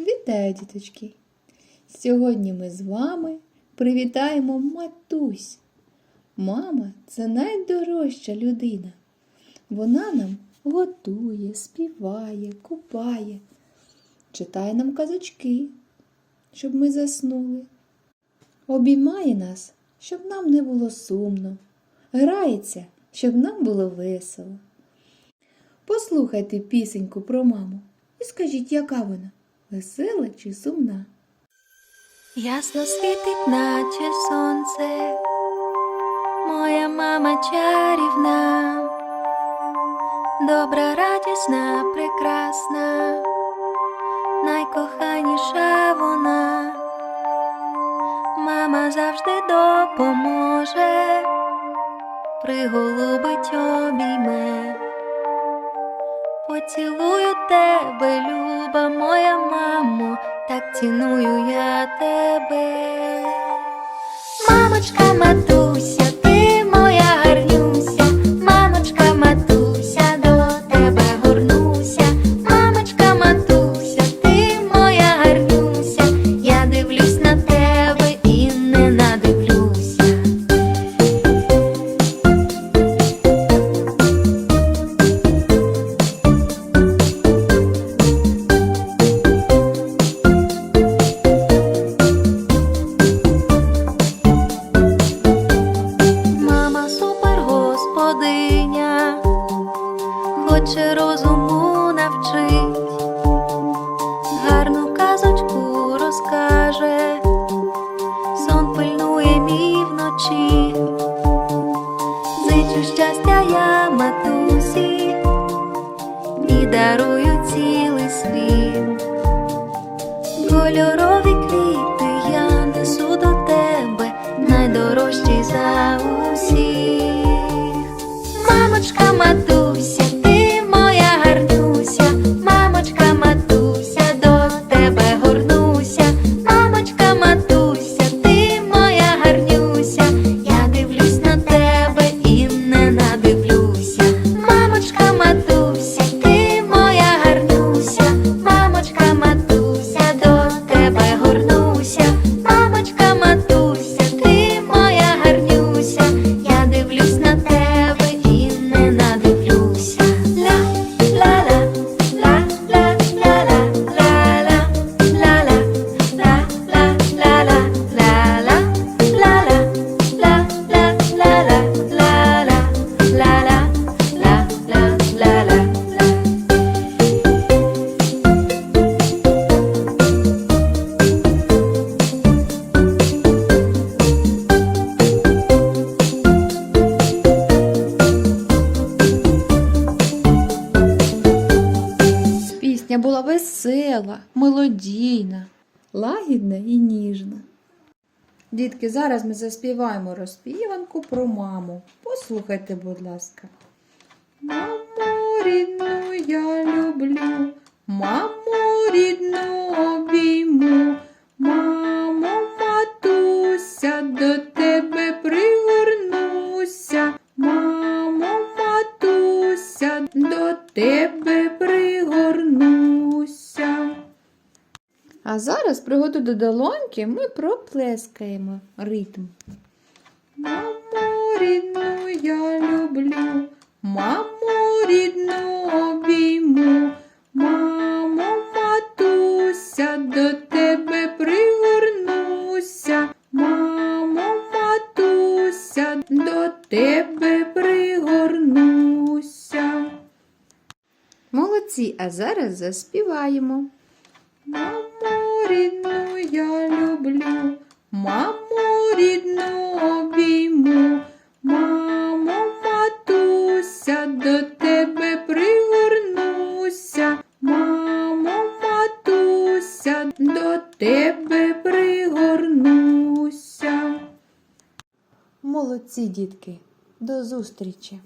Вітаю, діточки! Сьогодні ми з вами привітаємо матусь. Мама це найдорожча людина. Вона нам готує, співає, купає, читає нам казочки, щоб ми заснули. Обіймає нас, щоб нам не було сумно, грається, щоб нам було весело. Послухайте пісеньку про маму і скажіть, яка вона весела чи сумна. Ясно світить, наче сонце, моя мама чарівна, добра, радісна, прекрасна, найкоханіша вона, мама завжди допоможе, приголубить обійме. Поцілую тебе, люба моя мамо, так ціную я тебе. Мамочка, матуся, щастя я матусі і дарую цілий світ. Кольорові Пісня була весела, мелодійна, лагідна і ніжна. Дітки, зараз ми заспіваємо розпіванку про маму. Послухайте, будь ласка. Маму рідну я люблю, маму рідну обійму, мамо, матуся, до тебе пригорнуся, мамо, матуся, до тебе А зараз приготуй до долоньки ми проплескаємо ритм. Маму рідну я люблю, маму рідну обійму, мамо, матуся, до тебе пригорнуся, мамо, матуся, до тебе пригорнуся. Молодці, а зараз заспіваємо. Маму рідну я люблю, маму рідну обійму, мамо, матуся, до тебе пригорнуся, мамо, матуся, до тебе пригорнуся. Молодці, дітки, до зустрічі!